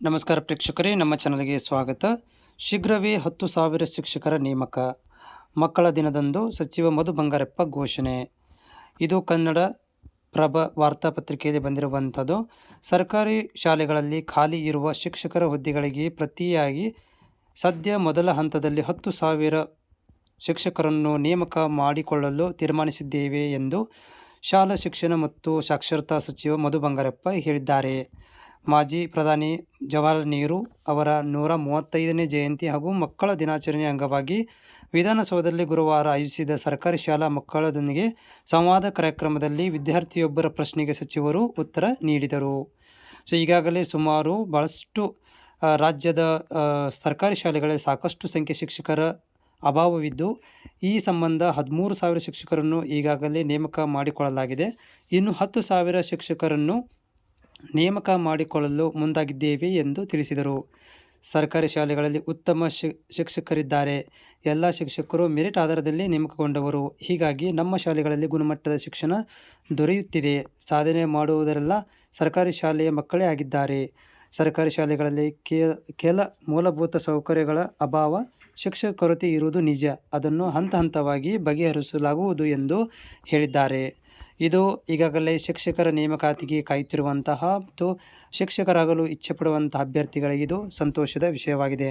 ನಮಸ್ಕಾರ ಪ್ರೇಕ್ಷಕರೇ, ನಮ್ಮ ಚಾನಲ್ಗೆ ಸ್ವಾಗತ. ಶೀಘ್ರವೇ ಹತ್ತು ಸಾವಿರ ಶಿಕ್ಷಕರ ನೇಮಕ. ಮಕ್ಕಳ ದಿನದಂದು ಸಚಿವ ಮಧು ಬಂಗಾರಪ್ಪ ಘೋಷಣೆ. ಇದು ಕನ್ನಡ ಪ್ರಭ ವಾರ್ತಾಪತ್ರಿಕೆಯಲ್ಲಿ ಬಂದಿರುವಂಥದ್ದು. ಸರ್ಕಾರಿ ಶಾಲೆಗಳಲ್ಲಿ ಖಾಲಿ ಇರುವ ಶಿಕ್ಷಕರ ಹುದ್ದೆಗಳಿಗೆ ಪ್ರತಿಯಾಗಿ ಸದ್ಯ ಮೊದಲ ಹಂತದಲ್ಲಿ ಹತ್ತು ಸಾವಿರ ಶಿಕ್ಷಕರನ್ನು ನೇಮಕ ಮಾಡಿಕೊಳ್ಳಲು ತೀರ್ಮಾನಿಸಿದ್ದೇವೆ ಎಂದು ಶಾಲಾ ಶಿಕ್ಷಣ ಮತ್ತು ಸಾಕ್ಷರತಾ ಸಚಿವ ಮಧು ಬಂಗಾರಪ್ಪ ಹೇಳಿದ್ದಾರೆ. ಮಾಜಿ ಪ್ರಧಾನಿ ಜವಾಹರ್ಲಾಲ್ ನೆಹರು ಅವರ ನೂರ ಮೂವತ್ತೈದನೇ ಜಯಂತಿ ಹಾಗೂ ಮಕ್ಕಳ ದಿನಾಚರಣೆ ಅಂಗವಾಗಿ ವಿಧಾನಸೌಧದಲ್ಲಿ ಗುರುವಾರ ಆಯೋಜಿಸಿದ ಸರ್ಕಾರಿ ಶಾಲಾ ಮಕ್ಕಳದೊಂದಿಗೆ ಸಂವಾದ ಕಾರ್ಯಕ್ರಮದಲ್ಲಿ ವಿದ್ಯಾರ್ಥಿಯೊಬ್ಬರ ಪ್ರಶ್ನೆಗೆ ಸಚಿವರು ಉತ್ತರ ನೀಡಿದರು. ಸೊ, ಈಗಾಗಲೇ ಸುಮಾರು ಬಹಳಷ್ಟು ರಾಜ್ಯದ ಸರ್ಕಾರಿ ಶಾಲೆಗಳಲ್ಲಿ ಸಾಕಷ್ಟು ಸಂಖ್ಯೆ ಶಿಕ್ಷಕರ ಅಭಾವವಿದ್ದು, ಈ ಸಂಬಂಧ ಹದಿಮೂರು ಸಾವಿರ ಶಿಕ್ಷಕರನ್ನು ಈಗಾಗಲೇ ನೇಮಕ ಮಾಡಿಕೊಳ್ಳಲಾಗಿದೆ. ಇನ್ನು ಹತ್ತು ಸಾವಿರ ಶಿಕ್ಷಕರನ್ನು ನೇಮಕ ಮಾಡಿಕೊಳ್ಳಲು ಮುಂದಾಗಿದ್ದೇವೆ ಎಂದು ತಿಳಿಸಿದರು. ಸರ್ಕಾರಿ ಶಾಲೆಗಳಲ್ಲಿ ಉತ್ತಮ ಶಿಕ್ಷಕರಿದ್ದಾರೆ. ಎಲ್ಲ ಶಿಕ್ಷಕರು ಮೆರಿಟ್ ಆಧಾರದಲ್ಲಿ ನೇಮಕಗೊಂಡವರು. ಹೀಗಾಗಿ ನಮ್ಮ ಶಾಲೆಗಳಲ್ಲಿ ಗುಣಮಟ್ಟದ ಶಿಕ್ಷಣ ದೊರೆಯುತ್ತಿದೆ. ಸಾಧನೆ ಮಾಡುವುದರೆಲ್ಲ ಸರ್ಕಾರಿ ಶಾಲೆಯ ಮಕ್ಕಳೇ ಆಗಿದ್ದಾರೆ. ಸರ್ಕಾರಿ ಶಾಲೆಗಳಲ್ಲಿ ಕೆಲ ಮೂಲಭೂತ ಸೌಕರ್ಯಗಳ ಅಭಾವ ಶಿಕ್ಷಕ ಕೊರತೆ ಇರುವುದು ನಿಜ. ಅದನ್ನು ಹಂತ ಹಂತವಾಗಿ ಬಗೆಹರಿಸಲಾಗುವುದು ಎಂದು ಹೇಳಿದ್ದಾರೆ. ಇದು ಈಗಾಗಲೇ ಶಿಕ್ಷಕರ ನೇಮಕಾತಿಗೆ ಕಾಯುತ್ತಿರುವಂತಹ ಮತ್ತು ಶಿಕ್ಷಕರಾಗಲು ಇಚ್ಛೆಪಡುವಂತಹ ಅಭ್ಯರ್ಥಿಗಳಿಗೆ ಇದು ಸಂತೋಷದ ವಿಷಯವಾಗಿದೆ.